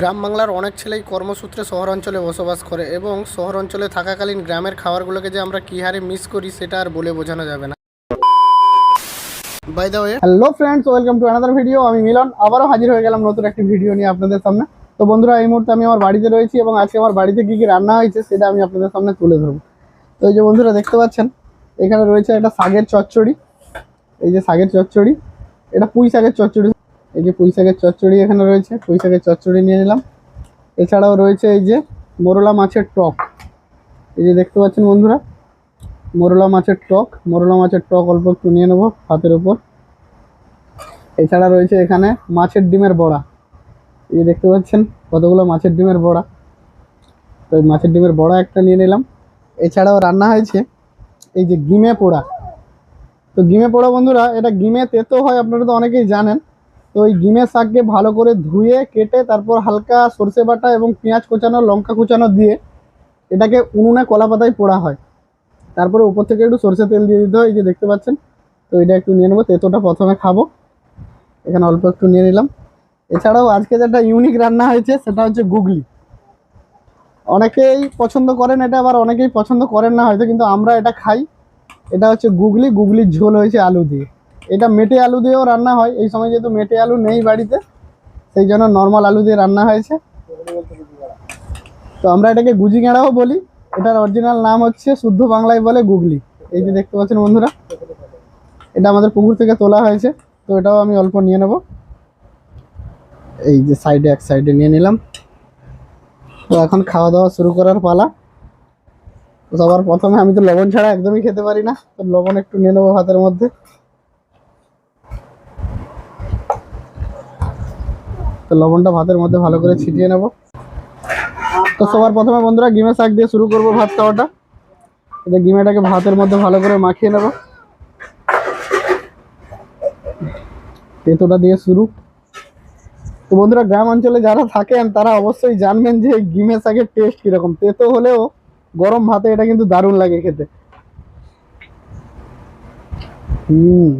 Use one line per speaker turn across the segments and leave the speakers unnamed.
গ্রাম বাংলার অনেক ছেলেই কর্মসূত্রে শহর অঞ্চলে বসবাস করে এবং শহর অঞ্চলে থাকাকালীন গ্রামের খাবারগুলোকে যে আমরা কী হারে মিস করি সেটা আর বলে বোঝানো যাবে না। By the way
hello friends welcome to another video আমি মিলন, আবারও হাজির হয়ে গেলাম নতুন একটি ভিডিও নিয়ে আপনাদের সামনে। তো বন্ধুরা, এই মুহূর্তে আমি আমার বাড়িতে রয়েছি এবং আজকে আমার বাড়িতে কী কী রান্না হয়েছে সেটা আমি আপনাদের সামনে তুলে ধরবো। তো এই যে বন্ধুরা, দেখতে পাচ্ছেন, এখানে রয়েছে একটা শাকের চচ্চড়ি। এই যে শাকের চচ্চড়ি, এটা পুঁই শাকের চচ্চড়ি। এই যে পুঁই শাকের চচ্চড়ি এখানে রয়েছে পুঁই শাকের চচ্চড়ি নিয়ে নিলাম। এছাড়াও রয়েছে এই যে মোরলা মাছের টক। এই যে দেখতে পাচ্ছেন বন্ধুরা, মোরলা মাছের টক। মোরলা মাছের টক অল্প একটু নিয়ে নেব হাতের উপর। এছাড়া রয়েছে এখানে মাছের ডিমের বড়া। এই যে দেখতে পাচ্ছেন কতগুলো মাছের ডিমের বড়া। তো মাছের ডিমের বড়া একটা নিয়ে নিলাম। এছাড়াও রান্না হয়েছে এই যে গিমে পোড়া। তো গিমে পোড়া বন্ধুরা, এটা গিমে তেতো হয় আপনারা তো অনেকেই জানেন। তো ওই ডিমের শাককে ভালো করে ধুয়ে, কেটে তারপর হালকা সর্ষে বাটা এবং পেঁয়াজ কোচানো, লঙ্কা কোচানো দিয়ে এটাকে উনুনে কলা পাতায় পোড়া হয়। তারপরে উপর থেকে একটু সর্ষে তেল দিয়ে দিতে হয়, এই যে দেখতে পাচ্ছেন। তো এটা একটু নিয়ে নেব, তেতোটা প্রথমে খাব। এখানে অল্প একটু নিয়ে নিলাম। এছাড়াও আজকে যেটা ইউনিক রান্না হয়েছে, সেটা হচ্ছে গুগলি। অনেকেই পছন্দ করেন এটা, আবার অনেকেই পছন্দ করেন না হয়তো, কিন্তু আমরা এটা খাই। এটা হচ্ছে গুগলি, গুগলির ঝোল হয়েছে আলু দিয়ে। এটা মেটে আলু দিয়েও রান্না হয়। এই সময় যেহেতু মেটে আলু নেই বাড়িতে, সেই জন্য নর্মাল আলু দিয়ে রান্না হয়েছে। তো আমরা এটাকে গুজি গেঁড়াও বলি। এটার অরিজিনাল নাম হচ্ছে শুদ্ধ বাংলায় বলে গুগলি। এই যে দেখতে পাচ্ছেন বন্ধুরা, এটা আমাদের পুকুর থেকে তোলা হয়েছে। তো এটাও আমি অল্প নিয়ে নেব। এই যে সাইডে এক সাইডে নিয়ে নিলাম। তো এখন খাওয়া দাওয়া শুরু করার পালা। সবার প্রথমে আমি তো লবণ ছাড়া একদমই খেতে পারি না। তো লবণ একটু নিয়ে নেব ভাতের মধ্যে। তো লবণটা ভাতের মধ্যে ভালো করে ছিটিয়ে নেব। তো সবার প্রথমে বন্ধুরা গিমে শাক দিয়ে শুরু করব ভাত খাওয়াটা। এটা গিমেটাকে ভাতের মধ্যে ভালো করে মাখিয়ে নেব। তেঁতোটা দিয়ে শুরু। তো বন্ধুরা গ্রাম অঞ্চলে যারা থাকেন, তারা অবশ্যই জানবেন যে গিমে শাকের টেস্ট কীরকম। তেঁতো হলেও গরম ভাতে এটা কিন্তু দারুণ লাগে খেতে। হুম।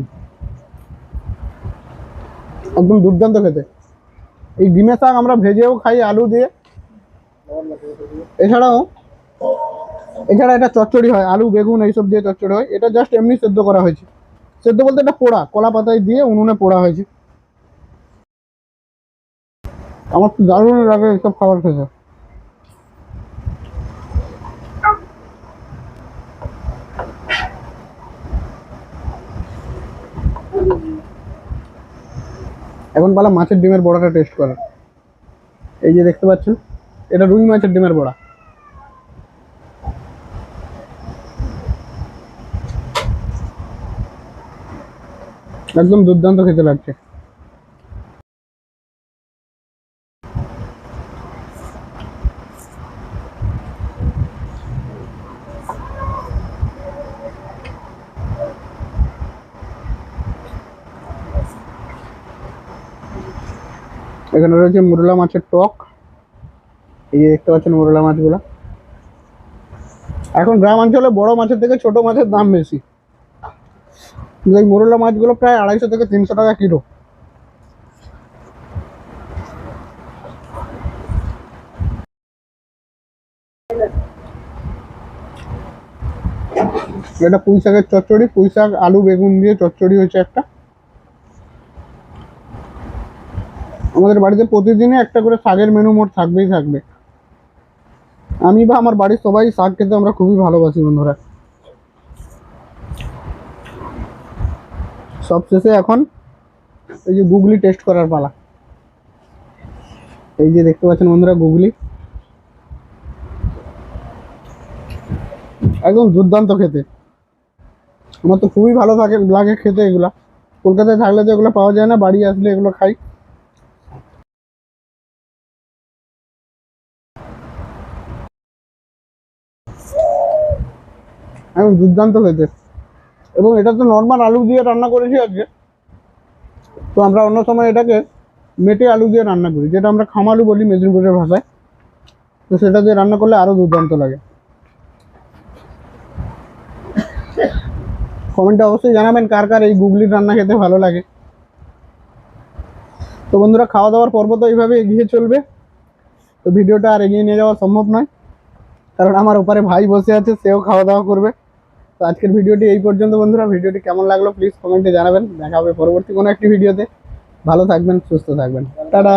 একদম দুর্দান্ত খেতে। এই ডিমের শাক আমরা ভেজেও খাই, আলু দিয়ে। এছাড়াও, এছাড়া এটা চচ্চড়ি হয়, আলু, বেগুন এইসব দিয়ে চচ্চড়ি হয়। এটা জাস্ট এমনি সেদ্ধ করা হয়েছে। সেদ্ধ বলতে এটা পোড়া, কলা পাতায় দিয়ে উনুনে পোড়া হয়েছে। আমার তো দারুণ লাগে এইসব খাবার খেতে। এখন পালা মাছের ডিমের বড়াটা টেস্ট করার এই যে দেখতে পাচ্ছেন, এটা রুই মাছের ডিমের বড়া। একদম দুর্দান্ত খেতে লাগছে। এখানে রয়েছে মুরলা মাছের টক। এই যে দেখতে পাচ্ছেন মুরলা মাছগুলো। এখন গ্রাম অঞ্চলে বড় মাছের থেকে ছোট মাছের দাম বেশি। এই মুরলা মাছগুলো প্রায় আড়াইশো থেকে তিনশো টাকা কিলো। এটা পুঁই শাকের চচ্চড়ি পুঁই শাক আলু, বেগুন দিয়ে চচ্চড়ি হয়েছে একটা। আমাদের বাড়িতে প্রতিদিনই একটা করে শাকের মেনু মোট থাকবেই থাকবে। আমি বা আমার বাড়ির সবাই শাক খেতে আমরা খুবই ভালোবাসি বন্ধুরা। সবশেষে এখন এই যে গুগলি টেস্ট করার পালা। এই যে দেখতে পাচ্ছেন বন্ধুরা গুগলি। একদম দুর্দান্ত খেতে। আমার তো খুবই ভালো থাকে লাগে খেতে এগুলা। কলকাতায় থাকলে তো এগুলো পাওয়া যায় না, বাড়ি আসলে এগুলো খাই। একদম দুর্দান্ত খেতে এবং এটা তো নর্মাল আলু দিয়ে রান্না করেছি আজকে। তো আমরা অন্য সময় এটাকে মেটে আলু দিয়ে রান্না করি, যেটা আমরা খামালু বলি মেদিনীপুরের ভাষায়। তো সেটা দিয়ে রান্না করলে আরও দুর্দান্ত লাগে। কমেন্টে অবশ্যই জানাবেন কার কার এই গুগলির রান্না খেতে ভালো লাগে। তো বন্ধুরা, খাওয়া দাওয়ার পর্ব তো এইভাবে এগিয়ে চলবে। তো ভিডিওটা আর এগিয়ে নিয়ে যাওয়া সম্ভব নয়। কারণ আমার ওপারে ভাই বসে আছে, সেও খাওয়া দাওয়া করবে। আজকের ভিডিওটি এই পর্যন্ত, বন্ধুরা। ভিডিওটি কেমন লাগল প্লিজ কমেন্টে জানাবেন। দেখা হবে পরবর্তী কোনো একটি ভিডিওতে। ভালো থাকবেন, সুস্থ থাকবেন। টাটা!